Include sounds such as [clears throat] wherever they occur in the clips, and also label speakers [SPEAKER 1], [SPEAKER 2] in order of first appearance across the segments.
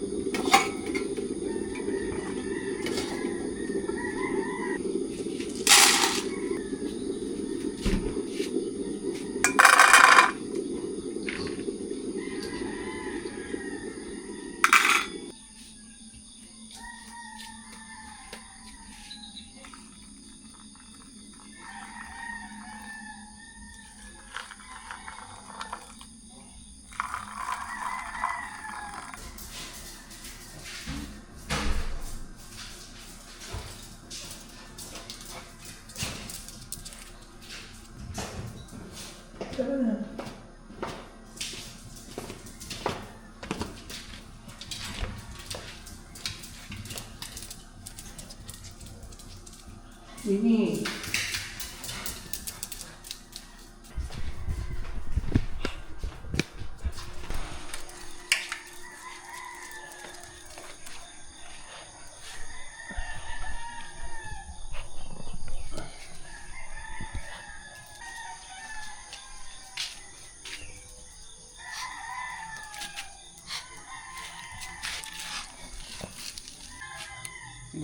[SPEAKER 1] Thank you. Winnie.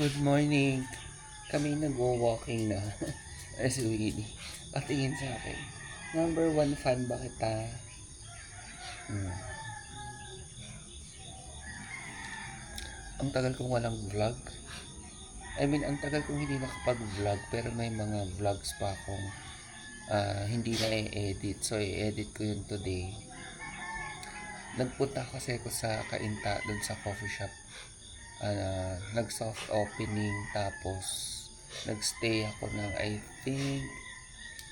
[SPEAKER 1] Good morning. Kami nagwo-walking na. [laughs] As Winnie. Patingin sa akin. Number one fan ba kita? Hmm. Ang tagal kong walang vlog. I mean, ang tagal kong hindi nakapag-vlog pero may mga vlogs pa akong ah, hindi na i-edit. So, i-edit ko yun today. Nagpunta kasi ako sa Kainta dun sa coffee shop. Ah, nag-soft opening tapos nagstay ako ng I think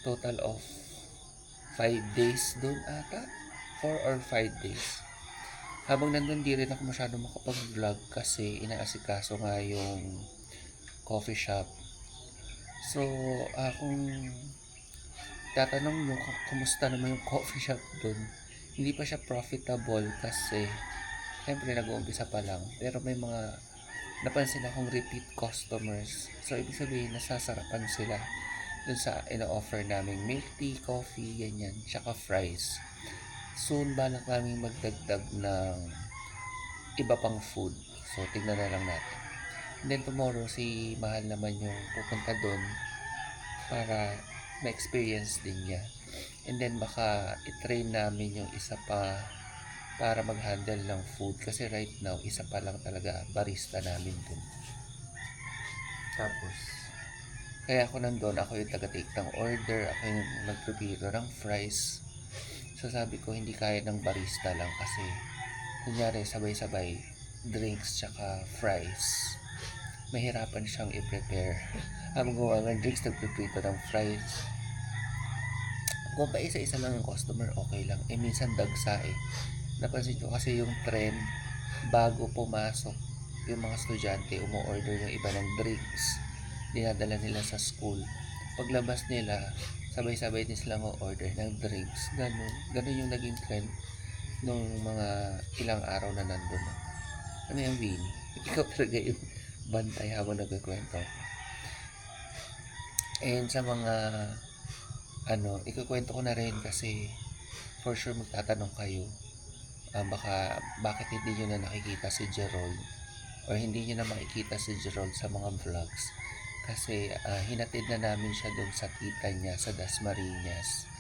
[SPEAKER 1] total of 5 days dun ata? 4 or 5 days. Habang nandun di rin ako masyado makapag-vlog kasi inaasikaso nga yung coffee shop. So ah, kung tatanong nyo kumusta naman yung coffee shop dun hindi pa siya profitable kasi Siyempre, nag-uumpisa pa lang. Pero may mga napansin akong repeat customers. So, ibig sabihin, nasasarapan sila dun sa ino-offer naming milk tea, coffee, ganyan, tsaka fries. Soon, balak namin magdagdag ng iba pang food. So, tignan na lang natin. And then tomorrow, si Mahal naman yung pupunta dun para ma-experience din niya. And then baka i-train namin yung isa pa para mag-handle ng food. Kasi right now isa pa lang talaga barista namin dun. Tapos? Kaya ako nandun ako yung taga-take ng order ako yung nagprepare ng fries. So sabi ko hindi kaya ng barista lang kasi kunyari sabay-sabay drinks tsaka fries. Mahirapan siyang i-prepare. [laughs] Habang gumawa ng drinks nagprepare ng fries. Kung pa isa-isa lang ang customer okay lang. Eh minsan dagsa eh napansin ko kasi yung trend bago pumasok yung mga estudyante umu-order yung iba ng drinks. Dinadala nila sa school. Paglabas nila sabay-sabay din silang order ng drinks. Ganun. Ganun yung naging trend nung mga ilang araw na nandun na. Ano yung Winnie [laughs] ikaw talaga yung bantay habang nagkikwento ako and sa mga ano ikukwento ko na rin kasi for sure magtatanong kayo ah, baka bakit hindi nyo na nakikita si Gerald? Or hindi nyo na makikita si Gerald sa mga vlogs? Kasi ah, hinatid na namin siya doon sa tita niya sa Dasmariñas.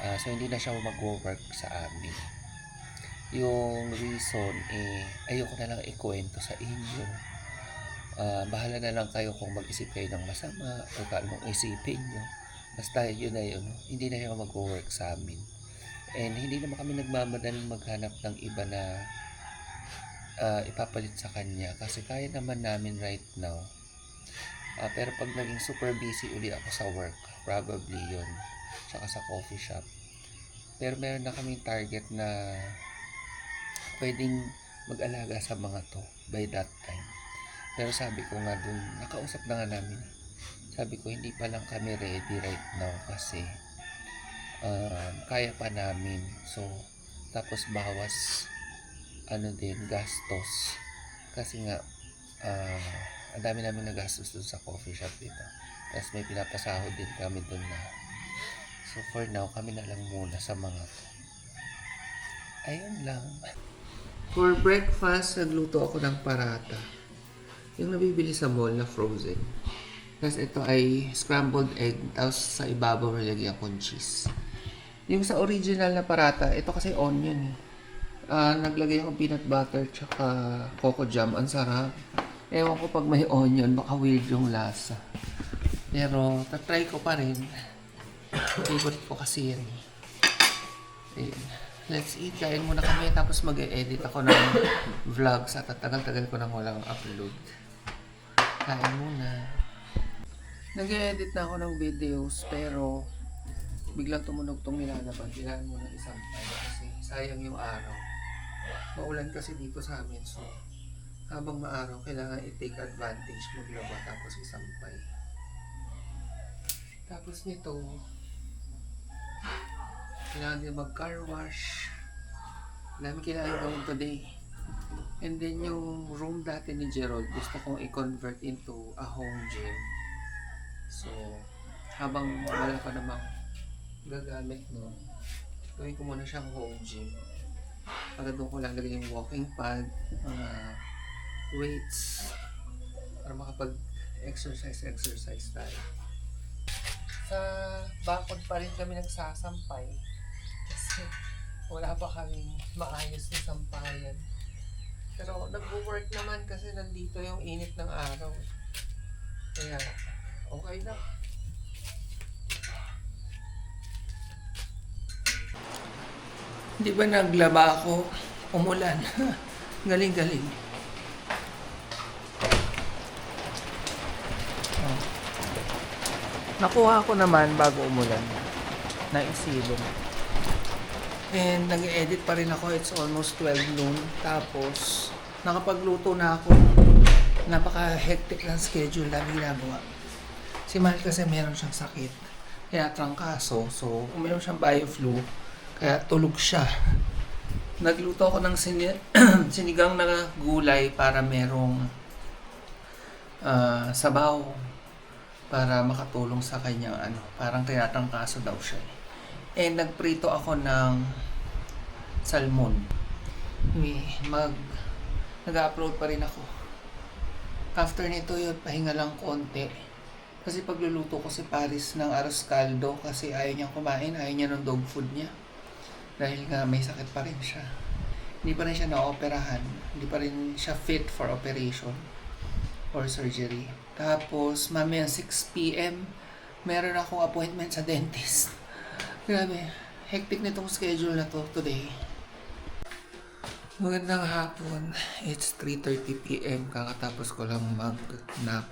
[SPEAKER 1] Ah, so hindi na siya mag-work sa amin. Yung reason eh ayoko na lang ikwento sa inyo. Ah, bahala na lang kayo kung mag-isip kayo ng masama o kung anong isipin nyo. Basta yun na yun hindi na siya mag-work sa amin And hindi naman kami nagmamadaling maghanap ng iba na ah, ipapalit sa kanya kasi kaya naman namin right now. Ah, pero pag naging super busy uli ako sa work, probably yun. Tsaka sa coffee shop. Pero meron na kaming target na pwedeng mag-alaga sa mga to by that time. Pero sabi ko nga dun, nakausap na nga namin. Sabi ko, hindi pa lang kami ready right now kasi um, kaya pa namin. So, tapos bawas ano din, gastos. Kasi nga, ah, ang dami namin nagastos dun sa coffee shop dito. Tapos may pinapasahod din kami dun na. So, for now, kami na lang muna sa mga to. Ayun lang. For breakfast, nagluto ako ng parata. Yung nabibili sa mall na frozen. Tapos ito ay scrambled egg. Tapos sa ibabaw nilagyan kong cheese. Yung sa original na parata, ito kasi onion eh. Ah, naglagay ako peanut butter tsaka coco jam. Ang sarap. Ewan ko pag may onion, baka weird yung lasa. Pero, tatry ko pa rin. Favorite ko kasi yan. Ayun. Let's eat. Kain muna kami. Tapos mag-edit ako ng vlogs at tagal-tagal ko nang walang upload. Kain muna. Nag-edit na ako ng videos pero biglang tumunog tong nilalaban. Kailangan mo ng isang time kasi sayang yung araw. Maulan kasi dito sa amin so habang maaraw kailangan i-take advantage maglaba tapos isampay. Tapos nito kailangan din mag-car wash. Dami kailangan gawin today. And then yung room dati ni Gerald, gusto kong i-convert into a home gym. So, habang wala pa namang gagamit no, gawin ko muna siyang home gym. Para doon ko lalagay yung walking pad, mga weights, para makapag-exercise, exercise tayo. Sa bakod pa rin kami nagsasampay kasi wala pa kaming maayos na sampayan. Pero nagwo-work naman kasi nandito yung init ng araw. Kaya okay na. Di ba naglaba ako? Umulan. [laughs] Galing-galing. Oh. Nakuha ko naman bago umulan. Naisilong. And nag-edit pa rin ako. It's almost 12 noon. Tapos, nakapagluto na ako. Napaka-hectic ng schedule na ginagawa. Si Mahal kasi meron siyang sakit. Kaya trangkaso. So, meron siyang bio-flu. Kaya tulog siya. Nagluto ako ng sini- [clears throat] sinigang na gulay para merong ah, sabaw para makatulong sa kanyang ano, parang tinatangkaso daw siya. And nagprito ako ng salmon. May mag nag-upload pa rin ako. After nito yun, pahinga lang konti. Kasi pagluluto ko si Paris ng arroz caldo kasi ayaw niyang kumain, ayaw niya ng dog food niya. Dahil nga may sakit pa rin siya. Hindi pa rin siya naoperahan. Hindi pa rin siya fit for operation or surgery. Tapos, mamaya 6pm, meron akong appointment sa dentist. [laughs] Grabe, hectic nitong schedule na to today. Magandang hapon. It's 3.30pm. Kakatapos ko lang mag-nap.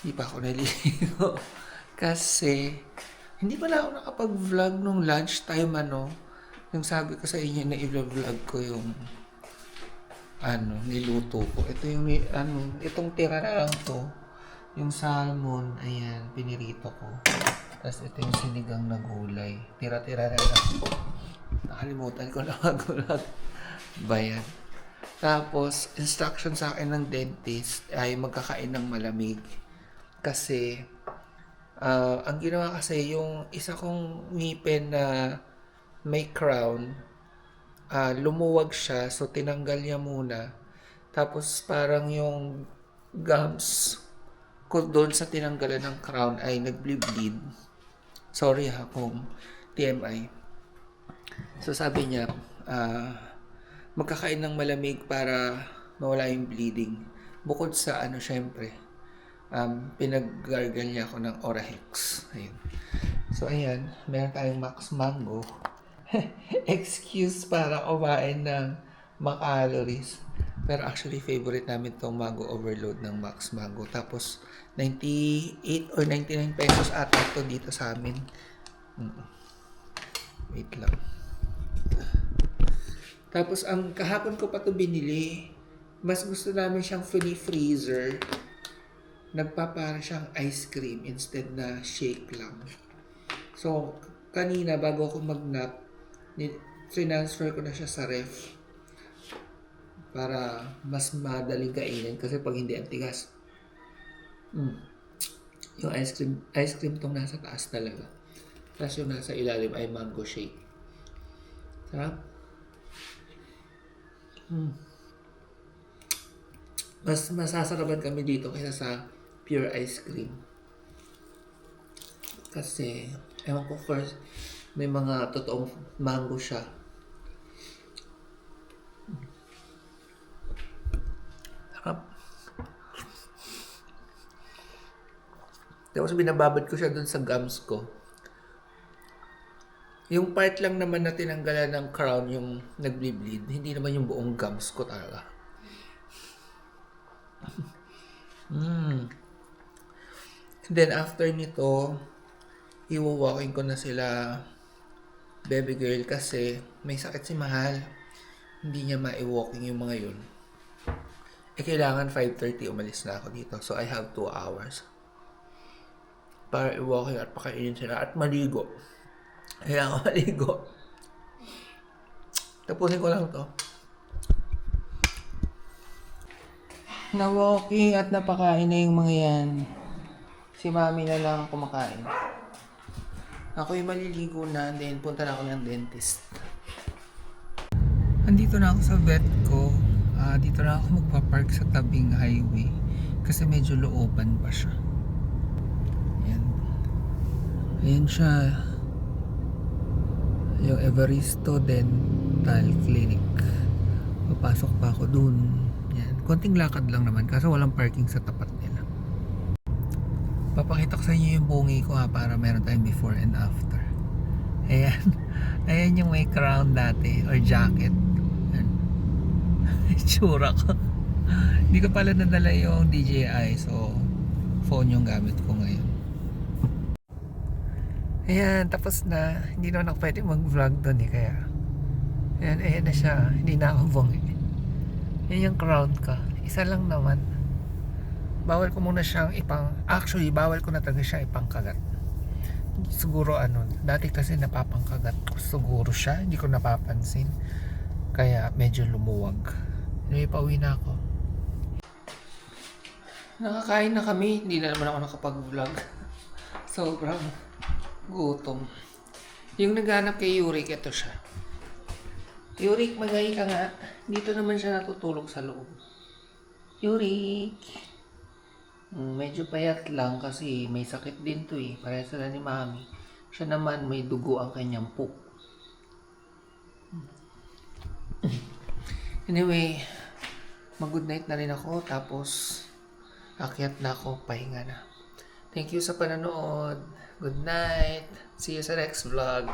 [SPEAKER 1] Hindi pa ako naliligo. [laughs] Kasi, hindi pala ako nakapag-vlog nung lunchtime ano. Yung sabi ko sa inyo na i-vlog ko yung ano, niluto ko. Ito yung, ano, itong tira na lang to. Yung salmon, ayan, pinirito ko. Tapos ito yung sinigang na gulay. Tira-tira na lang. Nakalimutan ko na magulat. Bayan. Tapos, instruction sa akin ng dentist ay magkakain ng malamig. Kasi, ah, ang ginawa kasi, yung isa kong ngipin na may crown, ah, lumuwag siya, so tinanggal niya muna. Tapos, parang yung gums ko doon sa tinanggalan ng crown ay nag-bleed. Sorry ha kung TMI. So sabi niya, ah, magkakain ng malamig para mawala yung bleeding. Bukod sa ano, syempre, um, pinag-gargle niya ako ng Orahex. Ayun. So ayan, meron tayong Max Mango. [laughs] Excuse para kumain ng macalories. Pero actually, favorite namin tong Mango Overload ng Max Mango. Tapos, 98 or 99 pesos ata to dito sa amin. Wait lang. Tapos, ang kahapon ko pa to binili, mas gusto namin siyang fully freezer. Nagpapara siyang ice cream instead na shake lang. So, kanina bago ako mag-nap, transfer ko na siya sa ref para mas madaling kainin kasi pag hindi ang tigas. Mm. Yung ice cream, ice cream tong nasa taas talaga. Tapos yung nasa ilalim ay mango shake. Sarap.
[SPEAKER 2] Hmm. Mas masasarapan kami dito kaysa sa pure ice cream. Kasi, ewan ko first, may mga totoong mango siya. Sarap. Tapos binababad ko siya dun sa gums ko. Yung part lang naman na tinanggalan ng crown yung nagble-bleed, hindi naman yung buong gums ko talaga. [laughs] mm. And then after nito, iwawalking ko na sila baby girl kasi may sakit si Mahal. Hindi niya ma-walking yung mga yun. Eh, kailangan 5.30 umalis na ako dito. So, I have 2 hours. Para i-walking at pakainin sila at maligo. Kailangan [laughs] maligo. Tapusin ko lang to. Na-walking at napakain na yung mga yan. Si mami na lang kumakain. Ako yung maliligo na, then punta na ako ng dentist. Andito na ako sa vet ko. Ah, dito na ako magpa-park sa tabing highway. Kasi medyo looban pa siya. Ayan. Ayan siya. Yung Evaristo Dental Clinic. Papasok pa ako dun. Yan. Konting lakad lang naman kasi walang parking sa tapat. Papakita ko sa inyo yung bungi ko ha para meron tayong before and after. Ayan. [laughs] Ayan yung may crown dati or jacket. [laughs] Itsura ko. [laughs] Hindi ko pala nadala yung DJI so phone yung gamit ko ngayon. Ayan, tapos na. Hindi naman ako pwede mag-vlog doon eh, kaya. Ayan, ayan na siya. Hindi na ako bungi. Yan yung crown ka. Isa lang naman. Bawal ko muna siyang ipang... Actually, bawal ko na talaga siya ipangkagat. Siguro ano, dati kasi napapangkagat ko siguro siya. Hindi ko napapansin. Kaya medyo lumuwag. Anyway, pauwi na ako. Nakakain na kami. Hindi na naman ako nakapag-vlog. [laughs] Sobrang gutom. Yung naghanap kay Yurik, ito siya. Yurik, magay ka nga. Dito naman siya natutulog sa loob. Yurik. Mm, medyo payat lang kasi may sakit din to eh. Pareha sila ni Mami. Siya naman may dugo ang kanyang poop. Anyway, mag-good night na rin ako. Tapos, akyat na ako. Pahinga na. Thank you sa panonood. Good night. See you sa next vlog.